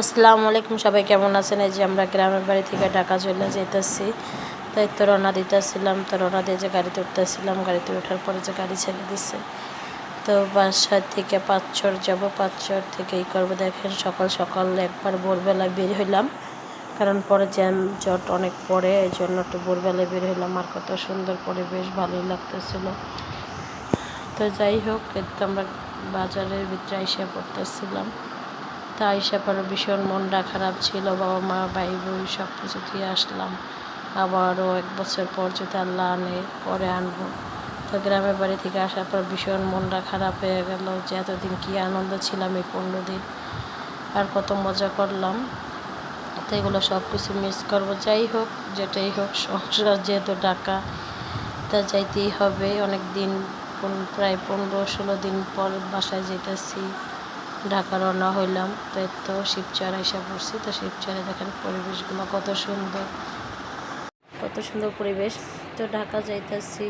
আসসালামু আলাইকুম, সবাই কেমন আছেন? এই যে আমরা গ্রামের বাড়ি থেকে ঢাকা চলে যেতেছি তাই তো রওনা দিতেছিলাম, তো রওনা দিয়ে যে গাড়িতে উঠতেছিলাম, গাড়িতে ওঠার পরে যে গাড়ি ছেড়ে দিচ্ছে তো বাসা থেকে পাঁচচর যাব, পাঁচচর থেকে এই করব। দেখেন সকাল সকাল একবার ভোরবেলায় বের হইলাম, কারণ পরে জ্যাম জট অনেক পরে এই জন্য একটু ভোরবেলায় বের হইলাম। আর কত সুন্দর পরিবেশ, ভালোই লাগতেছিল। তো যাই হোক আমরা বাজারের ভিতরে এসে পড়তেছিলাম। তা আইসা পরে ভীষণ মনটা খারাপ ছিল, বাবা মা, ভাই বোন সব কিছু দিয়ে আসলাম। আবারও এক বছর পর যদি আল্লাহ আনে, পরে আনব। তো গ্রামের বাড়ি থেকে আসার পর ভীষণ মনটা খারাপ হয়ে গেল যে এতদিন কী আনন্দ ছিলাম এই পনেরো দিন। আর কত মজা করলাম। তো এগুলো সব কিছু মিস করব। যাই হোক, যেটাই হোক, সংসার যেহেতু ডাকা তা যাইতেই হবে। অনেক দিন প্রায় পনেরো ষোলো দিন পর বাসায় যেতেছি। ঢাকা রওনা হইলাম। তো এই তো শিবচর এসে পড়ছি। তো শিবচরে দেখেন পরিবেশগুলো কত সুন্দর। কত সুন্দর পরিবেশ। তো ঢাকা যাইতেছি,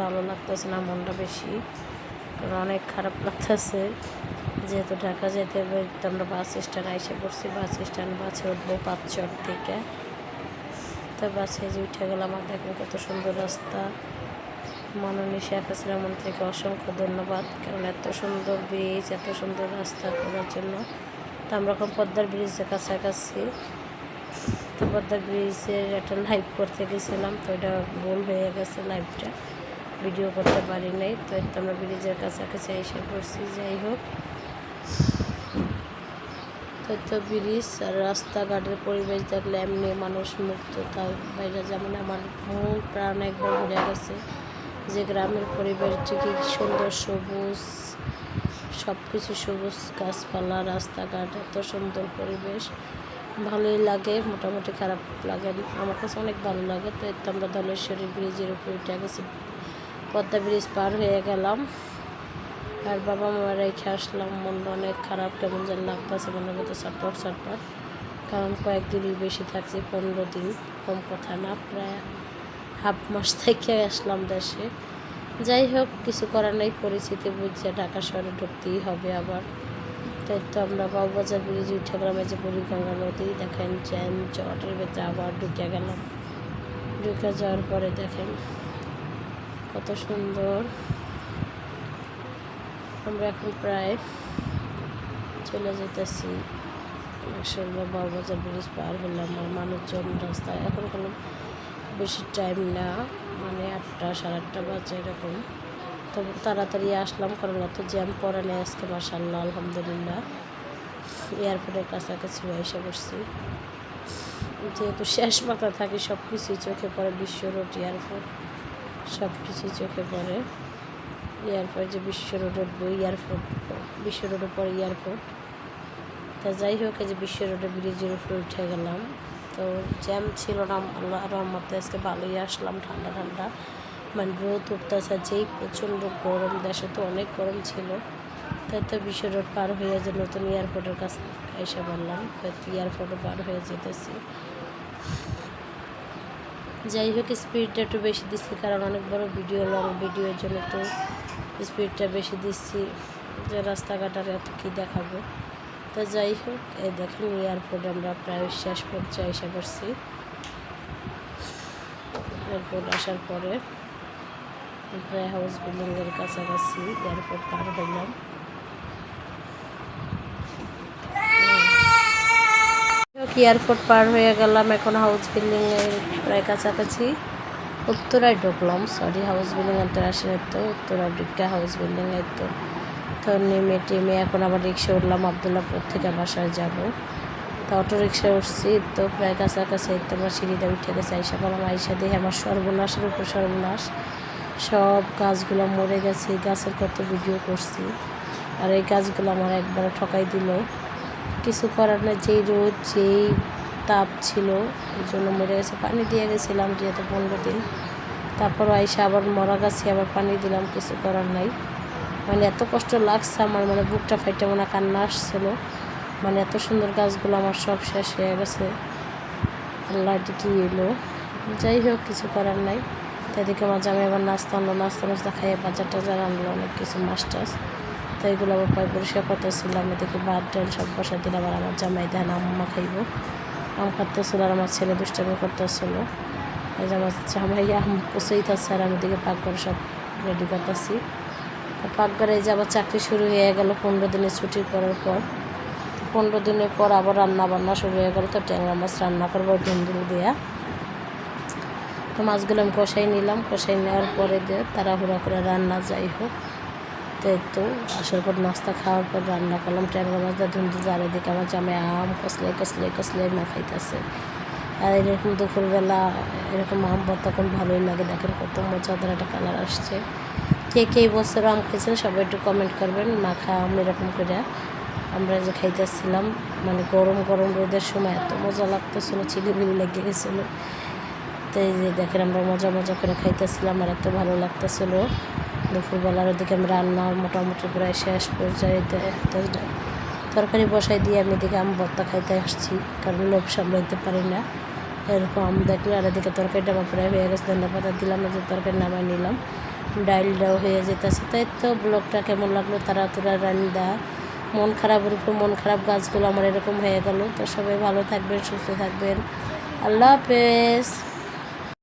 ভালো লাগতেছে না, মনটা বেশি। কারণ অনেক খারাপ লাগতেছে। যেহেতু ঢাকা যেতে হবে আমরা বাস স্ট্যান্ড এসে পড়ছি। বাস স্ট্যান্ড বাসে উঠবো পাঁচ পাঁচচর থেকে তো বাসে যে উঠে গেলাম, আর দেখেন কত সুন্দর রাস্তা। মাননীয় শেখ হাসিনা মন্ত্রীকে অসংখ্য ধন্যবাদ, কারণ এত সুন্দর ব্রিজ এত সুন্দর রাস্তা করার জন্য। তো আমরা এখন পদ্মার ব্রিজের কাছাকাছি। তো পদ্মার ব্রিজের একটা লাইভ করতে গেছিলাম, তো এটা ভুল হয়ে গেছে লাইভটা ভিডিও করতে পারি নাই, তো আমরা ব্রিজের কাছাকাছি এসে পড়ছি, যাই হোক। তো তো ব্রিজ আর রাস্তাঘাটের পরিবেশ দেখলে এমনি মানুষ মুক্ত তার বাইরে যেমন আমার মন প্রাণ একবার ঘুরে গেছে। যে গ্রামের পরিবেশ কি সুন্দর সবুজ সব কিছু সবুজ গাছপালা, রাস্তাঘাট, এত সুন্দর পরিবেশ। ভালোই লাগে, মোটামুটি খারাপ লাগে। আমার কাছে অনেক ভালো লাগে। তো এতে আমরা ধলেশ্বরী ব্রিজের উপরে উঠে গেছি। পদ্মা ব্রিজ পার হয়ে গেলাম। আর বাবা মা রেখে আসলাম। মনটা অনেক খারাপ, কেমন যেন লাগতেছে, মনে মধ্যে ছটপট ছটপট কারণ কয়েকদিনই বেশি থাকছে, পনেরো দিন, কম কথা না, প্রায় হাফ মাস থেকে আসলাম দেশে। যাই হোক, কিছু করার নেই, পরিস্থিতি বুঝছে, ঢাকা শহরে ঢুকতেই হবে আবার। তাই তো আমরা বাবুবাজার ব্রিজ উঠে গেলাম যে বুড়িগঙ্গা নদী, দেখেন জ্যাম জটের ভেতরে আবার ঢুকে গেলাম। ঢুকে যাওয়ার পরে দেখেন কত সুন্দর। আমরা এখন প্রায় চলে যেতেছি। আসলে বাবুবাজার ব্রিজ পার হলাম আর মানুষজন রাস্তায়। এখন কোনো বেশি টাইম না মানে আটটা, সাড়ে আটটা বাজে এরকম। তো তাড়াতাড়ি আসলাম, কারণ অত জ্যাম পড়ে নেই আজকে মাসাল্লাহ আলহামদুলিল্লাহ। এয়ারপোর্টের কাছাকাছি এসে বসছি যেহেতু শেষ মাথা থাকি সব কিছুই চোখে পড়ে, বিশ্ব রোড, এয়ারপোর্ট সব কিছুই চোখে পড়ে। এয়ারপোর্ট যে বিশ্ব রোড উঠবো এয়ারপোর্ট, বিশ্ব রোডের পরে এয়ারপোর্ট। তা যাই হোক, এই যে বিশ্ব রোডে ব্রিজের উপরে উঠে গেলাম। তো জ্যাম ছিল না, আল্লাহ রহমতে আজকে ভালোই আসলাম, ঠান্ডা ঠান্ডা। মানে রোদ উঠতেছে, যেই প্রচণ্ড গরম, দেশে তো অনেক গরম ছিল। তাই তো বিশ্ব রোড পার হয়ে যে নতুন এয়ারপোর্টের কাছে এসে বললাম হয়তো এয়ারপোর্টে পার হয়ে যেতেছি। যাই হোক স্পিডটা একটু বেশি দিচ্ছি কারণ অনেক বড় ভিডিও লং ভিডিওর জন্য একটু স্পিডটা বেশি দিচ্ছি যে রাস্তাঘাট আর এত কী দেখাবো। তো যাই হোক, এই দেখেন এয়ারপোর্ট আমরা প্রায় শেষ পর্যায়ে এসে পড়ছি। এয়ারপোর্ট আসার পরে প্রায় হাউস বিল্ডিংয়ের কাছাকাছি এয়ারপোর্ট পার হইলাম। এয়ারপোর্ট পার হয়ে গেলাম, এখন হাউস বিল্ডিংয়ের প্রায় কাছাকাছি। উত্তরায় ঢুকলাম সরি হাউস বিল্ডিং এর তো আসে তো উত্তরা ঢুকা হাউস বিল্ডিং তো তো নেমে টেমে এখন আবার রিক্সা উঠলাম আবদুল্লাপুর থেকে বাসায় যাব। তো অটো রিক্সা উঠছি, তো প্রায় কাছাকাছি তো আমার সিঁড়িটা উঠে গেছে, আইসা বললাম, আইসা দিয়ে আমার সর্বনাশের উপর সর্বনাশ। সব গাছগুলো মরে গেছে গাছের কত ভিডিও করছি। আর এই গাছগুলো আমার একবার ঠকাই দিল। কিছু করার না যেই রোদ, যেই তাপ ছিল, এই জন্য মরে গেছে। পানি দিয়ে গেছিলাম যেহেতু পনেরো দিন। তারপর আইসা আবার মরা গাছে, আবার পানি দিলাম, কিছু করার নাই। মানে এত কষ্ট লাগছে আমার মানে বুকটা ফাইটে মনে কান্না আসছিল। মানে এত সুন্দর গাছগুলো আমার সব শেষ হয়ে গেছে। আল্লাহ কি এলো। যাই হোক, কিছু করার নাই। তো এদিকে আমার জামাই আবার নাস্তা আনলো, নাস্তা নাস্তা খাইয়ে বাজার টাজার আনলো, অনেক কিছু মাছ টাছ তো এগুলো আবার পয় পরিষ্কার করতেছিলাম এদিকে ভাত, ডাল সব বসা দিলাম আর আমার জামাই দেন আম্মা খাইব। আম খাটতেছিল আর আমার ছেলে দুষ্টামি করতেছিল। এই যে আমার জামাই আম থাকছে আর আমি দিকে পাকঘর সব রেডি করতেছি। পাকঘরে যে আবার চাকরি শুরু হয়ে গেল, পনেরো দিনের ছুটি করার পর। পনেরো দিনের পর আবার রান্না বান্না শুরু হয়ে গেল, তো ট্যাংরা মাছ রান্না করব ডুমডুল দেওয়া তো মাছগুলো আমি কষাই নিলাম, কষাই নেওয়ার পরে দিয়ে তাড়াহুড়া করে রান্না যাই হোক। তো একটু আসার পর নাস্তা খাওয়ার পর রান্না করলাম, ট্যাংরা মাছ দিয়ে ধুমতে যার এদিকে আমার জামে আম কসলে কসলে কসলে মাখাইতেছে আর এরকম দুপুরবেলা এরকম আম কোন ভালোই লাগে, দেখেন কত মজাদার একটা কালার আসছে। কে কে বছর আম খেয়েছেন সবাই একটু কমেন্ট করবেন, মাখা আম এরকম করে আমরা যে খাইতেছিলাম মানে গরম গরম রোদের সময় এত মজা লাগতেছিল চিলিবিলি লেগে গেছিল। তো এই যে দেখেন আমরা মজা মজা করে খাইতেছিলাম আর এত ভালো লাগতেছিল। দুপুরবেলার ওদিকে আমি রান্না মোটামুটি প্রায় শেষ পর্যায়ে তরকারি বসাই দিয়ে আমি এদিকে আম ভর্তা খাইতে আসছি, কারণ লোভ সামলাইতে পারি না। এরকম আম দেখলে আর এদিকে তরকারিটা আমার প্রায় হয়ে গেছে, ধন্যবাদ। দিলাম যে তরকারি নামাই নিলাম। ডাইলটাও হয়ে যেতেছে। তাই তো ব্লগটা কেমন লাগল তারা তোরা রানি দা। মন খারাপের উপর মন খারাপ গাছগুলো আমার এরকম হয়ে গেল। তো সবাই ভালো থাকবেন, সুস্থ থাকবেন। আল্লাহ হাফেজ।